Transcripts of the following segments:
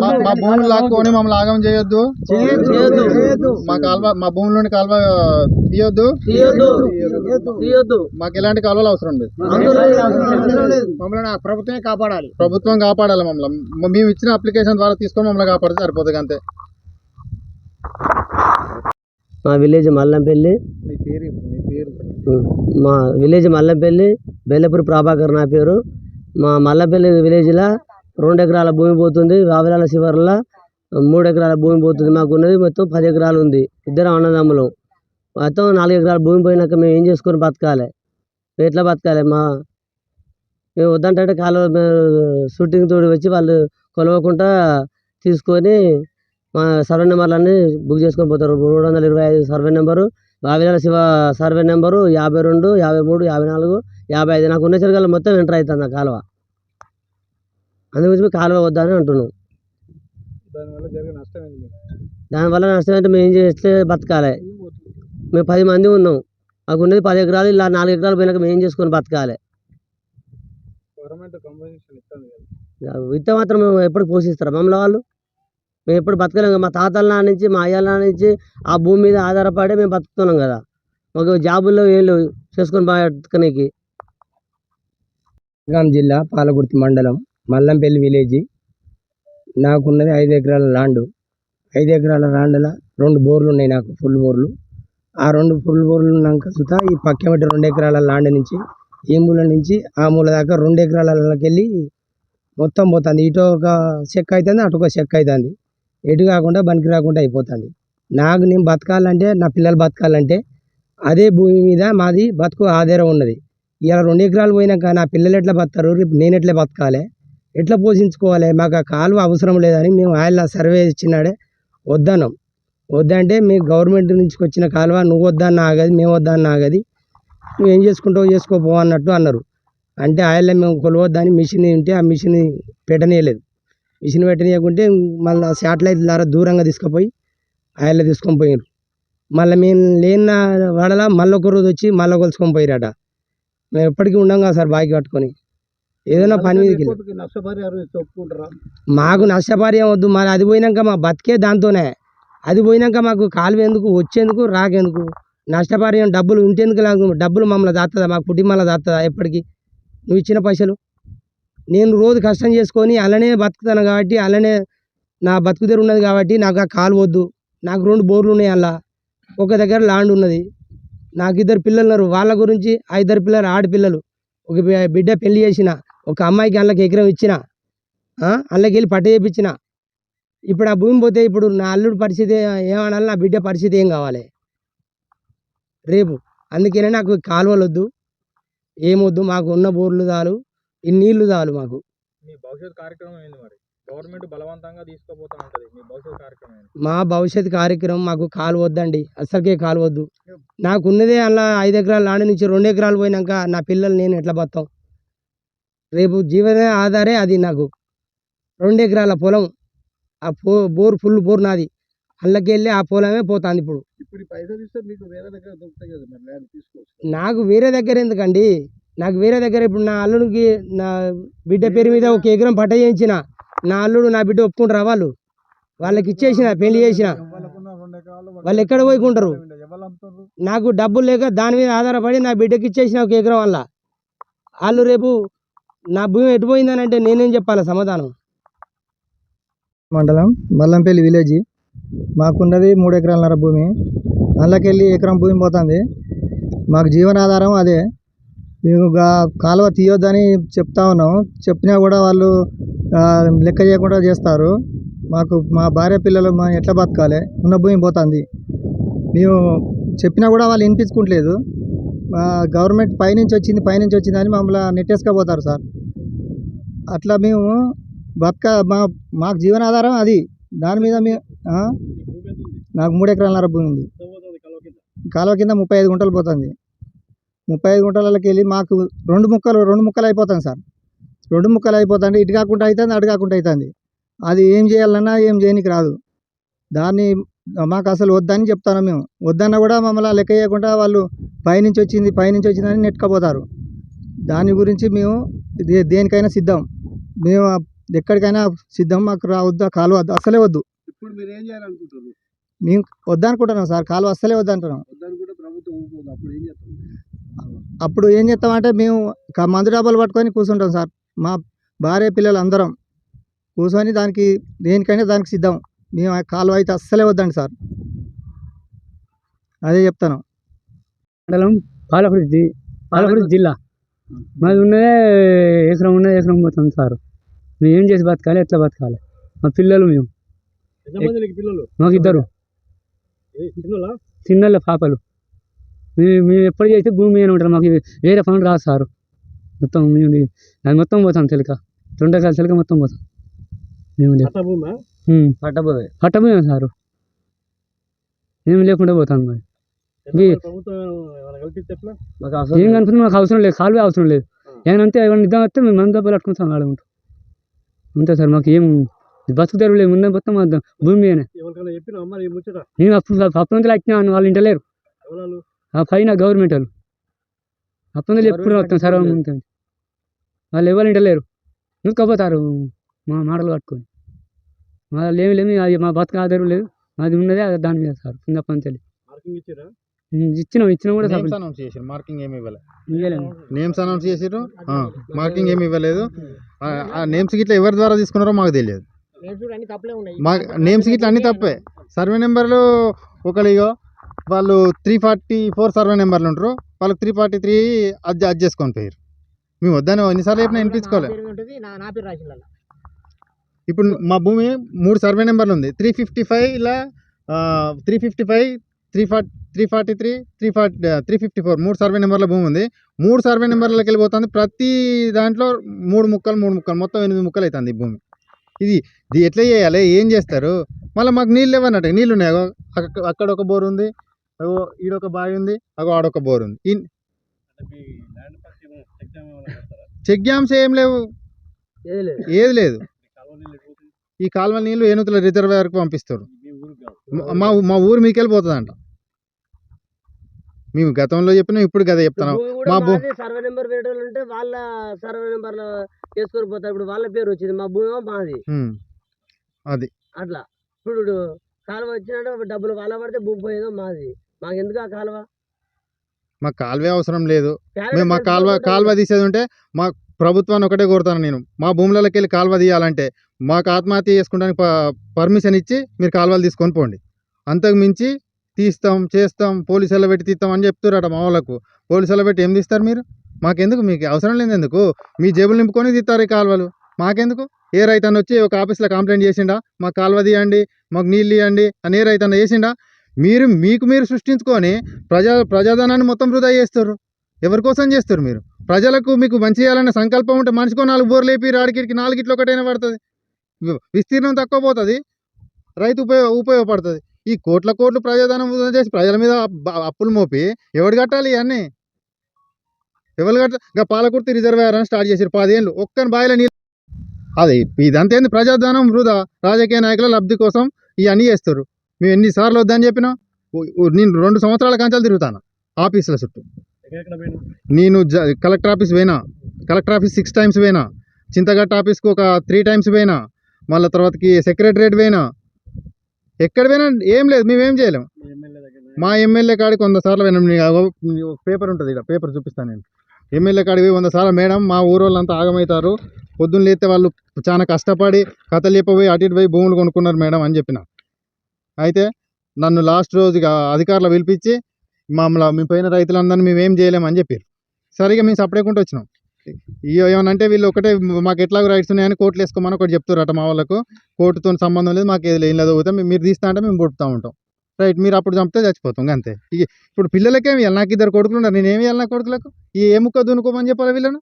మా మా భూములు లాక్కొని మమ్మల్ని ఆగం చేయొద్దు. మా కాల్వ మా భూములోని కాల్వ తీయొద్దు. తీయొద్దు. మాకు ఎలాంటి కాలువలు అవసరం లేదు. మమ్మల్ని ఆ ప్రభుత్వమే కాపాడాలి. ప్రభుత్వం కాపాడాలి మమ్మల్ని. మేము ఇచ్చిన అప్లికేషన్ ద్వారా తీసుకొని మమ్మల్ని కాపాడితే సరిపోతుంది అంతే. మా విలేజ్ మల్లంపల్లి. మీ పేరు మీ పేరు. మా విలేజ్ మల్లంపల్లి బెల్లపూరి ప్రభాకర్ నా పేరు. మా మల్లపల్లి విలేజ్లో రెండు ఎకరాల భూమి పోతుంది. వావిలాల శివర్లో మూడు ఎకరాల భూమి పోతుంది మాకున్నది. మొత్తం పది ఎకరాలు ఉంది. ఇద్దరం అన్నదమ్ములం. మొత్తం నాలుగు ఎకరాల భూమి పోయినాక మేము ఏం చేసుకొని బతకాలి? ఎట్లా బతకాలి మా? మేము వద్దంటే కాలువ షూటింగ్ తోడు వచ్చి వాళ్ళు కొలవకుండా తీసుకొని మా సర్వే నెంబర్లన్నీ బుక్ చేసుకొని పోతారు. మూడు వందల ఇరవై ఐదు survey number Vavilala Siva survey number యాభై రెండు యాభై మూడు యాభై నాలుగు యాభై ఐదు. నాకు ఉన్న చెరగాలు మొత్తం ఎంటర్ అవుతుంది ఆ కాలువ. అందుగురించి కాలువ వద్దని అంటున్నాం దానివల్ల నష్టం అంటే మేము ఏం చేస్తే బతకాలి. మేము పది మంది ఉన్నాం. మాకు ఉన్నది పది ఎకరాలు ఇలా నాలుగు ఎకరాలు పోయినాక మేము ఏం చేసుకొని బతకాలి? విత్త మాత్రం మేము ఎప్పుడు పోషిస్తారు? మమ్మల్ని వాళ్ళు? మేము ఎప్పుడు బతకలేము మా తాతల నాన్న నుంచి మా అయ్యాల నాన్న నుంచి ఆ భూమి మీద ఆధారపడి మేము బతుకుతున్నాం కదా. మాకు జాబుల్లో ఏం లేవు. చేసుకొని బతకనీకి. శ్రీకాకుళం జిల్లా పాలకుర్తి మండలం మల్లంపల్లి విలేజ్. నాకున్నది ఐదు ఎకరాల ల్యాండ్. ఐదు ఎకరాల ల్యాండ్ల రెండు బోర్లు ఉన్నాయి నాకు ఫుల్ బోర్లు. ఆ రెండు ఫుల్ బోర్లు ఉన్నాక సుత ఈ పక్కమటి రెండు ఎకరాల ల్యాండ్ నుంచి ఈ మూల నుంచి ఆ మూల దాకా రెండు ఎకరాలకి వెళ్ళి మొత్తం పోతుంది. ఇటు ఒక చెక్ అవుతుంది అటు ఒక చెక్ అవుతుంది ఎటు కాకుండా బనికి రాకుండా అయిపోతుంది. నాకు నేను బతకాలంటే నా పిల్లలు బతకాలంటే అదే భూమి మీద మాది బతుకు ఆధారం ఉన్నది. ఇలా రెండు ఎకరాలు పోయినాక నా పిల్లలు ఎట్లా బతారు రేపు నేను ఎట్లా బతకాలి? ఎట్లా పోషించుకోవాలి? మాకు ఆ కాలువ అవసరం లేదని మేము ఆయన సర్వే ఇచ్చినాడే వద్దన్నాం. వద్దంటే మీ గవర్నమెంట్ నుంచి వచ్చిన కాలువ నువ్వు వద్దన్న ఆగది మేము వద్దన్న ఆగది నువ్వు ఏం చేసుకుంటావు చేసుకోపో అన్నట్టు అన్నారు. అంటే ఆయన మేము కొలవద్దని మిషన్ ఉంటే ఆ మిషన్ పెట్టనీయలేదు మిషన్ పెట్టనీయకుంటే మళ్ళీ శాటిలైట్ ద్వారా దూరంగా తీసుకుపోయి ఆయన తీసుకొని పోయారు మళ్ళీ మేము లేని వాడలా మళ్ళీ ఒక రోజు వచ్చి మళ్ళీ కొలుసుకొని పోయారట. మేము ఎప్పటికీ ఉండం కదా సార్ బాకీ కట్టుకొని. ఏదైనా పని మీదకి ఒప్పుకుంటారా? మాకు నష్టపరిహారం వద్దు. మరి అది పోయినాక మా బతికే దాంతోనే. అది పోయినాక మాకు కాలువ ఎందుకు వచ్చేందుకు రాకేందుకు నష్టపరిహారం డబ్బులు ఉంటేందుకు నాకు డబ్బులు మమ్మల్ని దాస్తుందా మా కుటుంబాల దాస్తుందా ఎప్పటికీ? నువ్వు ఇచ్చిన పైసలు. నేను రోజు కష్టం చేసుకొని అలానే బతుకుతాను కాబట్టి అలానే నా బతుకు తెరు ఉన్నది కాబట్టి నాకు ఆ కాలు వద్దు. నాకు రెండు బోర్లు ఉన్నాయి అలా. ఒక దగ్గర ల్యాండ్ ఉన్నది. నాకు ఇద్దరు పిల్లలు ఉన్నారు. వాళ్ళ గురించి ఆ ఇద్దరు పిల్లలు ఆడపిల్లలు. ఒక బిడ్డ పెళ్ళి చేసిన. ఒక అమ్మాయికి అందులోకి ఎకరం ఇచ్చిన. అందులోకి వెళ్ళి పట్ట చేయించిన ఇప్పుడు ఆ భూమి పోతే ఇప్పుడు నా అల్లుడు పరిస్థితి ఏమనాలి? నా బిడ్డ పరిస్థితి ఏం కావాలి? రేపు. అందుకనే నాకు కాలువలు వద్దు. ఏమొద్దు? మాకు ఉన్న బోర్లు చాలు. ఈ నీళ్ళు చాలు మాకు. మీ భవిష్యత్ కార్యక్రమం ఏంది మరి? గవర్నమెంట్ బలవంతంగా తీసుకోపోతా ఉంటది మీ భవిష్యత్ కార్యక్రమం ఏంది? మా భవిష్యత్ కార్యక్రమం మాకు కాలు వద్దండి అస్సలకే కాలు వద్దు. నాకు ఉన్నదే అలా ఐదు ఎకరాల లాంటి నుంచి రెండు ఎకరాలు పోయినాక నా పిల్లలు నేను ఎట్లా బతాం? రేపు జీవన ఆధారే అది నాకు. రెండు ఎకరాల పొలం ఆ పో బోర్ ఫుల్ బోర్ నాది. అల్లకి వెళ్ళి ఆ పొలమే పోతుంది ఇప్పుడు. ఇప్పుడు ఈ పైసలు ఇస్తే మీకు వేరే దగ్గర దొరుకుతాయి కదా మరి ల్యాండ్ తీసుకోవచ్చు నాకు వేరే దగ్గర ఎందుకండి? నాకు వేరే దగ్గర ఇప్పుడు నా అల్లుడికి నా బిడ్డ పేరు మీద ఒక ఎకరం పట్ట చేయించిన నా అల్లుడు నా బిడ్డ ఒప్పుకుంటారా వాళ్ళు? వాళ్ళకి ఇచ్చేసిన పెళ్ళి చేసిన. వాళ్ళు ఎక్కడ పోయికుంటారు? నాకు డబ్బులు లేక దాని మీద ఆధారపడి నా బిడ్డకి ఇచ్చేసిన ఒక ఎకరం వల్ల. వాళ్ళు రేపు నా భూమి ఎటుపోయిందని అంటే నేనేం చెప్పాలి సమాధానం? మండలం మల్లంపల్లి విలేజ్. మాకున్నది మూడు ఎకరాలన్నర భూమి. అందులోకెళ్ళి ఎకరం భూమి పోతుంది. మాకు జీవనాధారం అదే. మేము గా- కాలువ తీయొద్దని చెప్తా ఉన్నాం. చెప్పినా కూడా వాళ్ళు లెక్క చేయకుండా చేస్తారు. మాకు మా భార్య పిల్లలు మా ఎట్లా బతకాలి? ఉన్న భూమి పోతుంది. మేము చెప్పినా కూడా వాళ్ళు వినిపించుకుంటలేదు. మా గవర్నమెంట్ పైనుంచి వచ్చింది పైనుంచి వచ్చిందని మమ్మల్ని నెట్టేసుకపోతారు సార్. అట్లా మేము బతక మా మాకు జీవనాధారం అది. దాని మీద మేము? నాకు మూడు ఎకరాలన్నర భూమి ఉంది. కాలువ కింద ముప్పై ఐదు గుంటలు పోతుంది. ముప్పై ఐదు గుంటలకి వెళ్ళి మాకు రెండు ముక్కలు రెండు ముక్కలు అయిపోతుంది సార్. రెండు ముక్కలు అయిపోతుంది ఇటు కాకుండా అవుతుంది అటు కాకుండా అవుతుంది అది ఏం చేయాలన్నా ఏం చేయనికి రాదు. దాన్ని మాకు అసలు వద్దని చెప్తాను మేము. వద్దన్నా కూడా మమ్మల్ని లెక్క చేయకుండా వాళ్ళు పైనుంచి వచ్చింది పైనుంచి వచ్చిందని నెట్టుకపోతారు. దాని గురించి మేము దేనికైనా సిద్ధం. మేము ఎక్కడికైనా సిద్ధం మాకు రావద్దు కాలువ వద్దు అస్సలే వద్దు. ఇప్పుడు మీరు ఏం చేయాలనుకుంటారు మేము వద్దనుకుంటున్నాం సార్ కాలువ అస్సలే వద్దంటున్నాం. ప్రభుత్వం అప్పుడు ఏం అప్పుడు ఏం చేస్తామంటే మేము మందు డబ్బాలు పట్టుకొని కూర్చుంటాం సార్. మా భార్య పిల్లలు అందరం కూర్చొని దానికి దేనికైనా దానికి సిద్ధం. మేము కాలువ అయితే అస్సలే వద్దండి సార్. అదే చెప్తాను. మండలం పాలకుడి జి పాలకుడి జిల్లా. మాది ఉన్నదే ఎకరం ఉన్నది ఎకరం పోతుంది సార్. మేము ఏం చేసి బతకాలి ఎట్లా బతకాలి? మా పిల్లలు మేము. మాకు ఇద్దరు. చిన్నళ్ళ పాపలు. మేము మేము ఎప్పుడు చేస్తే భూమి మీద ఉంటారు. మాకు వేరే పనులు రాదు సార్. మొత్తం మేము అది మొత్తం పోతాం చిలక రెండు ఎకరాల చిలక మొత్తం పోతాం. మేము పట్టబోయే పట్టబోయాం సారు. మేము లేకుండా పోతాం మరి. ఈ- మాకు అవసరం ఏం లేదు. కనుకుంటే మాకు అవసరం లేదు. కాలువే అవసరం లేదు. ఏమంటే ఏమైనా నిద్ర వస్తే మేము మందు దెబ్బలు పట్టుకుంటాం ఆడ ఉంటాం. అంతే సార్ మాకు ఏం బతుకు తెరువు లేదు ఉన్న మొత్తం భూమి మీదనే. నేను అప్పుడు అప్పుడు నుంచి వచ్చినా వాళ్ళు ఇంట లేరు ఎవరు ఆ పైన గవర్నమెంట్ వాళ్ళు. అప్పుడు నుంచి ఎప్పుడు వస్తాం సార్ ఉంటుంది వాళ్ళు ఎవరు ఇంట లేరు చూసుకోపోతారు మా మాటలు పట్టుకొని. వాళ్ళు ఏమి లేదు అది మా బతుకు ఆధారం లేదు. అది ఉన్నదే అది దాని మీద సార్ కింద పంచాలి మార్కింగ్ ఇచ్చారా? ఇచ్చినాం ఇచ్చినా కూడా అనౌన్స్ చేసారు మార్కింగ్ ఏమి ఇవ్వలేదు నేమ్స్ అనౌన్స్ చేసారు మార్కింగ్ ఏమి ఇవ్వలేదు. ఆ- నేమ్స్ గిట్ల ఎవరి ద్వారా తీసుకున్నారో మాకు తెలియదు. మా నేమ్స్ గిట్ల అన్ని తప్పే. సర్వే నెంబర్లు ఒకళ్ళు ఇగో వాళ్ళు త్రీ ఫార్టీ ఫోర్ సర్వే నెంబర్లు ఉంటారు. వాళ్ళకి త్రీ ఫార్టీ త్రీ అది అది చేసుకొని పోయారు మేము వద్దని ఎన్నిసార్లు చెప్పినా వినిపించుకోలే. ఇప్పుడు మా భూమి మూడు సర్వే నెంబర్లు ఉంది. త్రీ ఫిఫ్టీ ఫైవ్ ఇలా three fifty five three forty three forty three three forty three fifty four మూడు సర్వే నెంబర్ల భూమి ఉంది. మూడు సర్వే నెంబర్లకి వెళ్ళిపోతుంది. ప్రతి దాంట్లో మూడు ముక్కలు మూడు ముక్కలు మొత్తం ఎనిమిది ముక్కలు అవుతుంది ఈ భూమి. ఇది ఇది ఎట్లా చేయాలి? ఏం చేస్తారు? మళ్ళీ మాకు నీళ్ళు ఇవ్వనట్టు నీళ్ళు ఉన్నాయి? అక్కడ ఒక బోర్ ఉంది. అగో ఈడొక బావి ఉంది అగో ఆడొక బోర్ ఉంది ఈ చెక్ డ్యామ్స్ ఏం లేవు. ఏది లేదు. ఏది లేదు. ఈ కాలువ నీళ్ళు ఏనుగుల రిజర్వాయర్కి పంపిస్తారు. మా- మా ఊరు మీకెళ్ళి పోతుందంట. మేము గతంలో చెప్పినా ఇప్పుడు గదే చెప్తాను మా సర్వే నెంబర్ వేరే వాళ్ళు ఉంటే వాళ్ళ సర్వే నెంబర్ చేసుకొని పోతారు. ఇప్పుడు వాళ్ళ పేరు వచ్చింది మా భూమి మాది. అది. అట్లా. ఇప్పుడు కాలువ వచ్చినట్టు డబ్బులు వాళ్ళ పడితే భూమి పోయేదో మాది. ఆ కాలువ? మాకు కాలువే అవసరం లేదు. మేము మా కాలువ కాలువ తీసేది ఉంటే మా ప్రభుత్వాన్ని ఒకటే కోరుతాను నేను. మా భూములలోకి వెళ్ళి కాలువ తీయాలంటే మాకు ఆత్మహత్య చేసుకోవడానికి పర్మిషన్ ఇచ్చి మీరు కాలువలు తీసుకొని పోండి. అంతకు మించి తీస్తాం చేస్తాం పోలీసులు పెట్టి తీస్తాం అని చెప్తారట మా వాళ్ళకు. పోలీసులు పెట్టి ఏం తీస్తారు మీరు? మాకెందుకు? మీకు అవసరం లేదు ఎందుకు? మీ జేబులు నింపుకొని తీస్తారు ఈ కాలువలు. మాకెందుకు? ఏ రైతన్న వచ్చి ఒక ఆఫీస్లో కంప్లైంట్ చేసిండా? మాకు కాలువ తీయండి మాకు నీళ్ళు ఇవ్వండి అని ఏ రైతన్న చేసిండా? మీరు మీకు మీరు సృష్టించుకొని ప్రజా ప్రజాధనాన్ని మొత్తం వృధా చేస్తారు. ఎవరి కోసం చేస్తారు మీరు? ప్రజలకు మీకు మంచి చేయాలనే సంకల్పం ఉంటే మనిషికో నాలుగు బోర్లు వేపి రాడికి నాలుగిట్లో ఒకటైనా పడుతుంది. విస్తీర్ణం తక్కువ పోతుంది. రైతు ఉపయోగ ఉపయోగపడుతుంది. ఈ కోట్ల కోట్లు ప్రజాధనం వృధా చేసి ప్రజల మీద అప్పులు మోపి ఎవడు కట్టాలి ఇవన్నీ ఎవరు కట్ట ఇంకా పాలకుర్తి రిజర్వేయర్ అని స్టార్ట్ చేశారు పదేళ్ళు. ఒక్కని బాయిల నీళ్ళు. అది ఇదంతా ఏంది? ప్రజాధనం వృధా. రాజకీయ నాయకుల లబ్ధి కోసం ఇవన్నీ చేస్తారు. మేము ఎన్నిసార్లు వద్దని చెప్పినా నేను రెండు సంవత్సరాల కంచాలు తిరుగుతాను ఆఫీసుల చుట్టూ. నేను జ కలెక్టర్ ఆఫీస్ పోయినా. కలెక్టర్ ఆఫీస్ సిక్స్ టైమ్స్ పోయినా. చింతగట్ట ఆఫీస్కి ఒక త్రీ టైమ్స్ పోయినా. మళ్ళీ తర్వాతకి సెక్రటరేట్ పోయినా. ఎక్కడ పోయినా ఏం లేదు మేమేం చేయలేం. మా ఎమ్మెల్యే కాడికి వంద సార్లు పోయినాం. పేపర్ ఉంటుంది ఇక్కడ పేపర్ చూపిస్తాను నేను. ఎమ్మెల్యే కాడికి పోయి వంద సార్లు మేడం మా ఊరు వాళ్ళంతా ఆగమవుతారు. పొద్దున్న లేస్తే వాళ్ళు చాలా కష్టపడి కథలు చెప్పబోయి అటు ఇటు పోయి భూములు కొనుక్కున్నారు మేడం అని చెప్పిన. అయితే నన్ను లాస్ట్ రోజుగా అధికారులు పిలిపించి మమ్మల్ని మీ పోయిన రైతులందరినీ మేము ఏం చేయలేమని చెప్పారు. సరిగా మేము సపరేకుంటూ వచ్చినాం. ఇక ఏమనంటే వీళ్ళు ఒకటే మాకు ఎట్లాగో రైట్స్ ఉన్నాయని కోర్టులు వేసుకోమని ఒకటి చెప్తారట మా వాళ్ళకు. కోర్టుతో సంబంధం లేదు మాకు ఏది లేదు చదువుతాం మీరు తీస్తా అంటే మేము పుడుతూ ఉంటాం. రైట్ మీరు అప్పుడు చంపితే చచ్చిపోతాం అంతే. ఇప్పుడు పిల్లలకేమి ఇవ్వాలి నాకు ఇద్దరు కొడుకులు ఉన్నారు నేను ఏమి వెళ్ళిన కొడుకులకు? ఈ ఎముక దున్నుకోమని చెప్పాలి వీళ్ళను?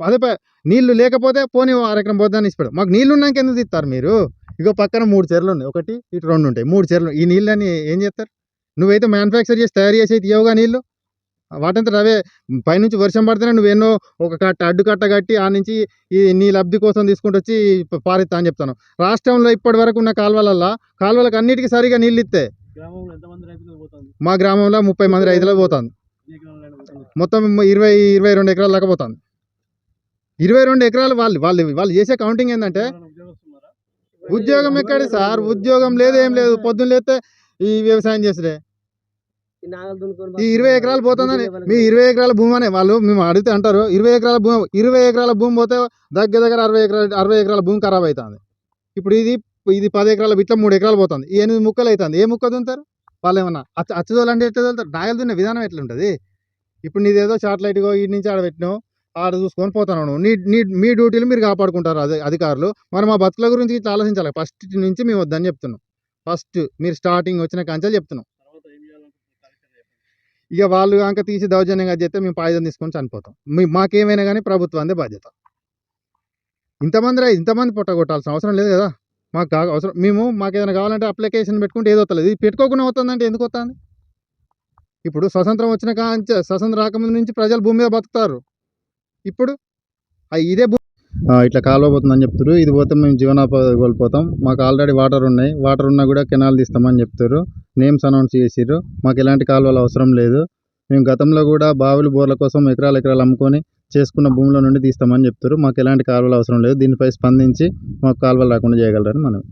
అదే నీళ్ళు లేకపోతే పోనీ అరెకరం పోద్దాన్ని ఇచ్చిపోయాడు మాకు నీళ్ళు ఉన్నాక ఎందుకు తీస్తారు మీరు? ఇగో పక్కన మూడు చెర్లు ఉన్నాయి. ఒకటి ఇటు రెండు ఉంటాయి. మూడు చెర్లు. ఈ నీళ్ళని ఏం చేస్తారు? నువ్వైతే మ్యానుఫ్యాక్చర్ చేసి తయారు చేసి తీయవుగా నీళ్ళు వాటంతా అవే పైనుంచి వర్షం పడితేనే నువ్వు ఎన్నో ఒక కట్ట అడ్డు కట్ట కట్టి ఆ నుంచి ఈ నీ లబ్ధి కోసం తీసుకుంటూ వచ్చి ప- పారెత్తా అని చెప్తాను. రాష్ట్రంలో ఇప్పటి వరకు ఉన్న కాలువలల్లో కాలువలకు అన్నిటికీ సరిగా నీళ్ళు ఇస్తే మా గ్రామంలో ముప్పై మంది రైతులకు పోతుంది మొత్తం ఇరవై ఇరవై రెండు ఎకరాల దాకా పోతుంది ఇరవై రెండు ఎకరాలు వాళ్ళు వాళ్ళు వాళ్ళు చేసే కౌంటింగ్ ఏంటంటే ఉద్యోగం ఎక్కడి సార్? ఉద్యోగం లేదు ఏం లేదు. పొద్దున్న లేస్తే ఈ వ్యవసాయం చేసుడే ఈ ఇరవై ఎకరాలు పోతుందని మీ ఇరవై ఎకరాల భూమి అనే వాళ్ళు మేము అడిగితే అంటారు ఇరవై ఎకరాల భూమి ఇరవై ఎకరాల భూమి పోతే దగ్గర దగ్గర అరవై ఎకరాల అరవై ఎకరాల భూమి ఖరాబ్ అవుతుంది ఇప్పుడు ఇది ఇది పది ఎకరాల ఇట్లా మూడు ఎకరాలు పోతుంది. ఈ ఎనిమిది ముక్కలు అవుతుంది ఏ ముక్క దుంతారు వాళ్ళు ఏమన్నా అచ్చ అచ్చదోలు అంటే ఎట్లా వెళ్తారు నాయలు దున్నే విధానం ఎట్లా ఉంటుంది ఇప్పుడు నీదేదో శాటిలైట్గా ఈ నుంచి ఆడ పెట్టినావు. ఆడ చూసుకొని పోతున్నాను నీ నీ మీ డ్యూటీలు మీరు కాపాడుకుంటారు అదే అధికారులు. మరి మా బతుకుల గురించి ఇట్లా ఆలోచించాలి. ఫస్ట్ నుంచి మేము వద్దని చెప్తున్నాం. ఫస్ట్ మీరు స్టార్టింగ్ వచ్చిన కంచెలు చెప్తున్నాం. ఇక వాళ్ళు కనుక తీసి దౌర్జన్యంగా చేస్తే మేము పాయిజన్ తీసుకొని చనిపోతాం. మీ మాకేమైనా కానీ ప్రభుత్వాన్ని బాధ్యత. ఇంతమంది ఇంతమంది పొట్టగొట్టాల్సిన అవసరం లేదు కదా. మాకు కా అవసరం మేము మాకు ఏదైనా కావాలంటే అప్లికేషన్ పెట్టుకుంటే ఏదో వస్తలేదు. ఇది పెట్టుకోకుండా వస్తుందంటే ఎందుకు వస్తుంది? ఇప్పుడు స్వతంత్రం వచ్చిన కాంచ స్వతంత్రం రాకముందు నుంచి ప్రజలు భూమి మీద బతుకుతారు. ఇప్పుడు ఇదే ఇట్లా కాలువ పోతుందని చెప్తారు ఇది పోతే మేము జీవనోపాధి కోల్పోతాం. మాకు ఆల్రెడీ వాటర్ ఉన్నాయి. వాటర్ ఉన్నా కూడా కెనాల్ తీస్తామని చెప్తారు నేమ్స్ అనౌన్స్ చేసిర్రు. మాకు ఎలాంటి కాలువలు అవసరం లేదు. మేము గతంలో కూడా బావులు బోర్ల కోసం ఎకరాలు ఎకరాలు అమ్ముకొని చేసుకున్న భూముల నుండి తీస్తామని చెప్తారు మాకు ఎలాంటి కాలువలు అవసరం లేదు. దీనిపై స్పందించి మాకు కాలువలు రాకుండా చేయగలరని మనం.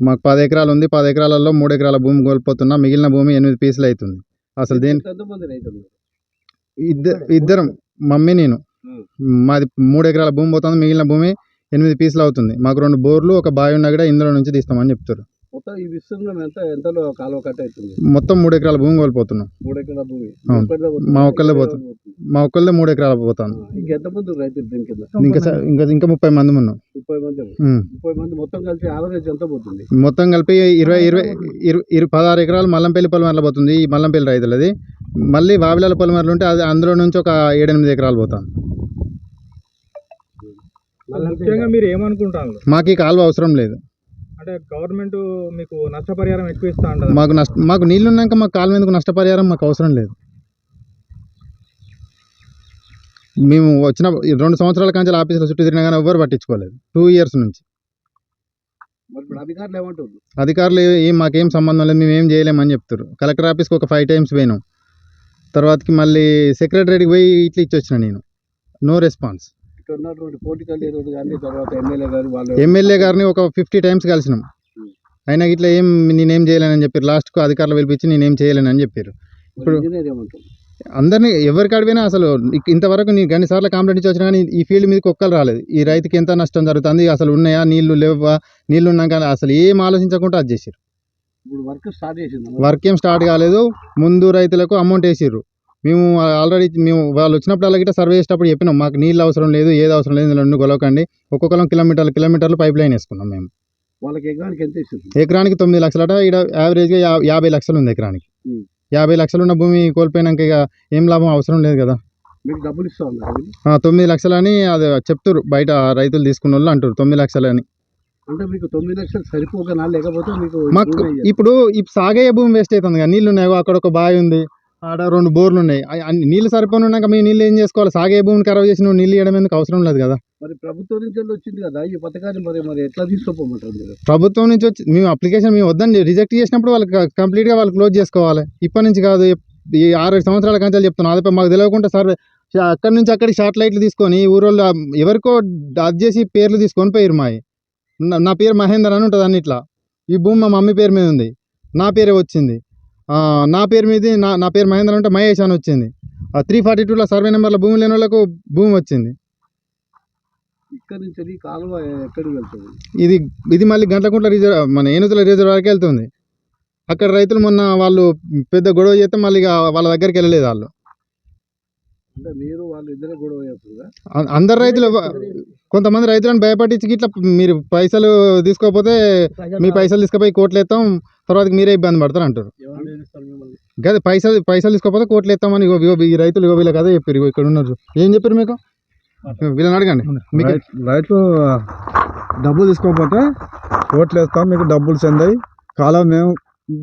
మాకు పది ఎకరాలు ఉంది. పది ఎకరాలలో మూడు ఎకరాల భూమి కోల్పోతున్నా. మిగిలిన భూమి ఎనిమిది పీసులు అవుతుంది. అసలు దేని ఇద్దరు. ఇద్దరం. మమ్మీ నేను. మాది మూడు ఎకరాల భూమి పోతుంది. మిగిలిన భూమి ఎనిమిది పీసులు అవుతుంది. మాకు రెండు బోర్లు ఒక బావి ఉన్నా కూడా ఇందులో నుంచి తీస్తామని చెప్తారు మొత్తం ఈ విస్తీర్ణం ఎంత ఎంతలో కాలువ కట్ అవుతుంది? మొత్తం మూడు ఎకరాల భూమి కోల్పోతున్నాం. మూడు ఎకరాల భూమి. మా ఒక్కళ్ళే పోతుంది. మా ఒక్కళ్ళే మూడు ఎకరాలు పోతాను ఇంకెంతమంది రైతులు దీని కింద? ఇంకా ఇంకా ఇంకా ముప్పై మంది ఉన్నాం. ముప్పై మంది. ఉమ్. ముప్పై మంది మొత్తం కలిసి యావరేజ్ ఎంత పోతుంది? మొత్తం కలిపి ఇరవై ఇరవై ఇరవై పదహారు ఎకరాలు మల్లంపల్లి పొలమర్ల పోతుంది? ఈ మల్లంపల్లి రైతులది. మళ్ళీ వావిలాల పొలమర్లు ఉంటే అది అందులో నుంచి ఒక ఏడెనిమిది ఎకరాలు పోతాం. ముఖ్యంగా మీరు ఏమనుకుంటారు? మాకు ఈ కాలువ అవసరం లేదు. అంటే గవర్నమెంట్ మీకు నష్టపరిహారం ఎక్కువ ఇస్తా అంటారు మాకు నష్ట మాకు నీళ్ళు ఉన్నాక మాకు కాలువ ఎందుకు నష్టపరిహారం మాకు అవసరం లేదు. మేము వచ్చిన ఈ రెండు సంవత్సరాల కంచెల ఆఫీసులో చుట్టూ తిరిగినా కానీ ఎవ్వరు పట్టించుకోలేదు. టూ ఇయర్స్ నుంచి. అధికారులు ఏమంటారు అధికారులు ఏ- ఏం మాకేం సంబంధం లేదు మేము ఏం చేయలేమని చెప్తారు కలెక్టర్ ఆఫీస్కి ఒక ఫైవ్ టైమ్స్ పోయినాం. తర్వాతకి మళ్ళీ సెక్రటరీకి పోయి ఇట్లా ఇచ్చి వచ్చిన నేను నో రెస్పాన్స్ ఎమ్మెల్యే గారిని ఒక ఫిఫ్టీ టైమ్స్ కలిసినాం. అయినా ఇట్లా ఏం నేనేం చేయలేనని చెప్పారు. లాస్ట్కు అధికారులు పిలిపించి నేనేం చేయలేనని చెప్పారు. ఇప్పుడు- అందరినీ ఎవరికి అడిగినా అసలు ఇంతవరకు నీ గన్ని సార్లు కంప్లైంట్ ఇచ్చి వచ్చినా కానీ ఈ ఫీల్డ్ మీదకి ఒక్కరు రాలేదు. ఈ రైతుకి ఎంత నష్టం జరుగుతుంది? అసలు ఉన్నాయా? నీళ్ళు లేవా? నీళ్ళు ఉన్నాక అసలు ఏం ఆలోచించకుండా అది ఇప్పుడు వర్క్ స్టార్ట్ చేసింది వర్క్ ఏం స్టార్ట్ కాలేదు. ముందు రైతులకు అమౌంట్ వేసిర్రు. మేము ఆల్రెడీ మేము వాళ్ళు వచ్చినప్పుడు అలాగే సర్వే చేసేటప్పుడు చెప్పినాం మాకు నీళ్ళు అవసరం లేదు ఏది అవసరం లేదు ఇందులో గొలవకండి. ఒక్కొక్కరం కిలోమీటర్లు కిలోమీటర్లు పైప్ లైన్ వేసుకున్నాం మేము. వాళ్ళకి ఎకరానికి ఎంత ఇస్తుంది ఎకరానికి తొమ్మిది లక్షలట ఇక్కడ యావరేజ్గా యాభై లక్షలు ఉంది ఎకరానికి. యాభై లక్షలు ఉన్న భూమి కోల్పోయినాక ఇక ఏం లాభం అవసరం లేదు కదా. మీకు డబ్బులు ఇస్తా తొమ్మిది లక్షలని అది చెప్తారు బయట రైతులు తీసుకున్న వాళ్ళు అంటారు తొమ్మిది లక్షలని. అంటే మీకు తొమ్మిది లక్షలు సరిపోకనా లేకపోతే మీకు మాకు భూమి ఇయ్యాలా? ఇప్పుడు ఇప్పుడు సాగే భూమి వేస్ట్ అవుతుంది కదా నీళ్ళు ఉన్నాయి అక్కడ ఒక బావి ఉంది ఆడ రెండు బోర్లు ఉన్నాయి. నీళ్ళు సరిపోను ఉన్నాక మేము నీళ్ళు ఏం చేసుకోవాలి? సాగే భూమిని ఖరాబ్ చేసి నువ్వు నీళ్ళు ఇవ్వడం ఎందుకు అవసరం లేదు కదా? మరి ప్రభుత్వం నుంచి వచ్చింది కదా ఈ పథకాన్ని మరి మరి ఎట్లా తీసుకోపోమంటారు మీరు? ప్రభుత్వం నుంచి వచ్చి మేము అప్లికేషన్ మేము వద్దని రిజెక్ట్ చేసినప్పుడు వాళ్ళకి కంప్లీట్గా వాళ్ళు క్లోజ్ చేసుకోవాలి. ఇప్పటి నుంచి కాదు ఈ ఆరు సంవత్సరాల కంచాలు చెప్తున్నాం. అదే మాకు తెలియకుండా సార్ అక్కడి నుంచి అక్కడికి షార్ట్ లైట్లు తీసుకొని ఊరోళ్ళు ఎవరికో అది చేసి పేర్లు తీసుకొని పోయారు మావి. నా- పేరు మహేందర్ అని ఉంటుంది అన్నిట్లా ఈ భూమి మా మమ్మీ పేరు మీద ఉంది. నా పేరే వచ్చింది. నా పేరు మీద నా నా పేరు మహేందర్ అంటే మహేష్ అని వచ్చింది. త్రీ ఫార్టీ టూలో సర్వే నెంబర్లో భూమి లేని వాళ్ళకు భూమి వచ్చింది. ఇక్కడ నుంచి కాలువ ఎక్కడికి వెళ్తుంది? ఇది ఇది మళ్ళీ గంటకుంట్ల రిజర్వ్ మన ఏనుగుల రిజర్వ్ వరకు వెళ్తుంది. అక్కడ రైతులు మొన్న వాళ్ళు పెద్ద గొడవ చేస్తే మళ్ళీ వాళ్ళ దగ్గరికి వెళ్ళలేదు వాళ్ళు. అంటే మీరు వాళ్ళు ఇద్దరే గొడవ చేస్తుందా అ- అందరు రైతులు. కొంతమంది రైతులను భయపడించి ఇట్లా మీరు పైసలు తీసుకోకపోతే మీ పైసలు తీసుకుపోయి కోట్లు ఎత్తాం తర్వాత మీరే ఇబ్బంది పడతారు అంటారు. గదే పైసలు పైసలు తీసుకోకపోతే కోట్లు ఎత్తామని ఈ రైతులు ఇగో వీళ్ళకి అదే చెప్పారు ఇగో ఇక్కడ ఉన్నారు ఏం చెప్పారు మీకు? వీళ్ళని అడగండి. మీకు. రైతు డబ్బులు తీసుకోకపోతే ఓట్లు వేస్తాం మీకు డబ్బులు చెందాయి కాలం మేము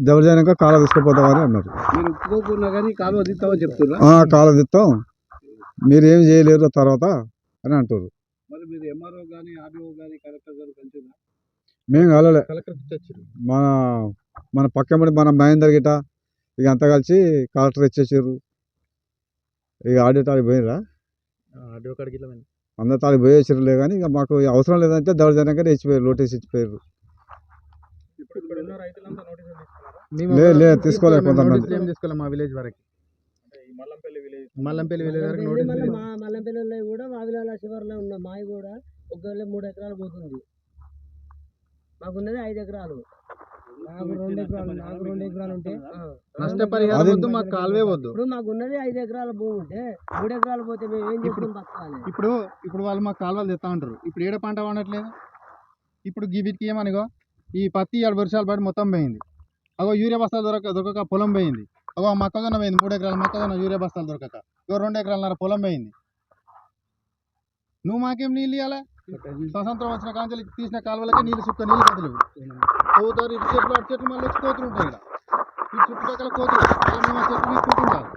దౌర్జన్యంగా కాలం తీసుకోపోతామని అన్నారు. మీరు ఒప్పుకోకున్నా కానీ కాలువ తీస్తామని చెప్తున్నా "ఆ, కాలం తీస్తాం. మీరు ఏం చేయలేరు తర్వాత అని అంటారు మరి మీరు ఎంఆర్ఓ కానీ ఆర్డీఓ కానీ కలెక్టర్ గారు కలిసినా మేము కలలే. కలెక్టర్. మన మన పక్కమడి మన మహేందర్ గిట ఇక అంతా కలిసి కలెక్టర్ ఇచ్చేసారు ఇక ఆడియో తారీఖు పోయినరా ఆడియో కాడికి. అందరి తారీఖు పోయి వచ్చిరలే కానీ ఇక మాకు అవసరం లేదంటే దౌర్జన్యంగా ఇచ్చిపోయారు నోటీస్ ఇచ్చిపోయారు లే- లే, కొంతమంది. ఏం తీసుకోలేదు మా విలేజ్ వరకు? మల్లంపల్లి విలేజ్ వరకు. మా మల్లంపల్లిలో కూడా మావిలాల శివారులో ఉన్న మావి కూడా ఒకవేళ మూడు ఎకరాలు పోతుంది. మాకున్నది ఐదు ఎకరాలు. నాకు రెండు ఎకరాలు నాకు రెండు ఎకరాలు ఉంటే ఆ. నష్టపరిహారం వద్దు మాకు కాలువే వద్దు. ఇప్పుడు మాకున్నది ఐదు ఎకరాల భూమి ఉంటే మూడు ఎకరాలు పోతే మేము ఏం చేసుకుని బతకాలి? ఇప్పుడు ఇప్పుడు వాళ్ళు మాకు కాలువలు తెస్తా ఉంటారు. ఇప్పుడు ఏడ పంట పండట్లేదు? ఇప్పుడు వీటికి ఏమనిగో ఈ పత్తి ఏడు వర్షాలు పడి మొత్తం పోయింది. అగో యూరియా బస్తాలు దొరక దొరకక పొలం పోయింది. ఒక మొక్కజొన్న పోయింది మూడు ఎకరాల మొక్కజొన్న యూరియా బస్తాలు దొరకక. ఇగో రెండు ఎకరాలన్నర పొలం పోయింది. నువ్వు మాకేం నీళ్ళు ఇవ్వాలా స్వతంత్రం వచ్చిన కాంచెలు తీసిన కాలువలకి నీళ్ళు చుక్క నీళ్ళు కదలేవు. కోతారు ఇటు చెట్లు అటు చెట్లు మళ్ళీ వచ్చి కోతులు ఉంటాయి ఇక్కడ ఇటు చుట్టుపక్కల కోతులు. మేము చెట్లు తీసుకుంటుంటారు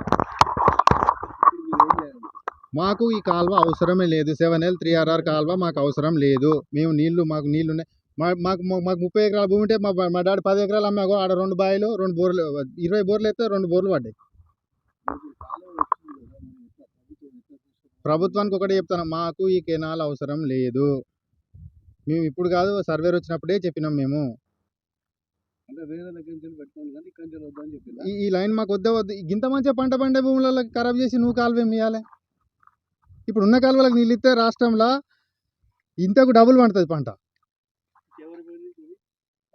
మాకు ఈ కాలువ అవసరమే లేదు. సెవెన్ ఎల్ త్రీ ఆర్ఆర్ కాలువ మాకు అవసరం లేదు. మేము నీళ్ళు మాకు నీళ్ళు ఉన్నాయి. మా మాకు మాకు ముప్పై ఎకరాల భూమి ఉంటే మా మా డాడీ పది ఎకరాలు అమ్మాగో ఆడ రెండు బాయిలు రెండు బోర్లు ఇరవై బోర్లు అయితే రెండు బోర్లు పడ్డాయి. ప్రభుత్వానికి ఒకటే చెప్తాను మాకు ఈ కెనాల్ అవసరం లేదు. మేము ఇప్పుడు కాదు సర్వేర్ వచ్చినప్పుడే చెప్పినాం మేము. ఈ లైన్ మాకు వద్దే వద్దు. ఇంత మంచిగా పంట పండే భూములలో ఖరాబ్ చేసి నువ్వు కాలువ ఇవ్వాలి ఇప్పుడు ఉన్న కాలువలకు నీళ్ళు ఇస్తే రాష్ట్రంలో ఇంతకు డబుల్ పండుతుంది పంట.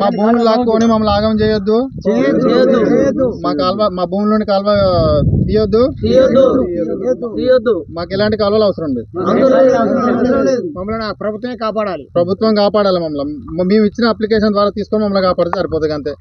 మా భూములు లాక్కొని మమ్మల్ని ఆగం చేయొద్దు. మా కాలువ మా భూమిలోని కాలువ తీయొద్దు. మాకు ఎలాంటి కాలువలు అవసరం లేదు. మమ్మల్ని ప్రభుత్వమే కాపాడాలి. ప్రభుత్వం కాపాడాలి మమ్మల్ని. మేము ఇచ్చిన అప్లికేషన్ ద్వారా తీసుకొని మమ్మల్ని కాపాడితే సరిపోతుంది అంతే.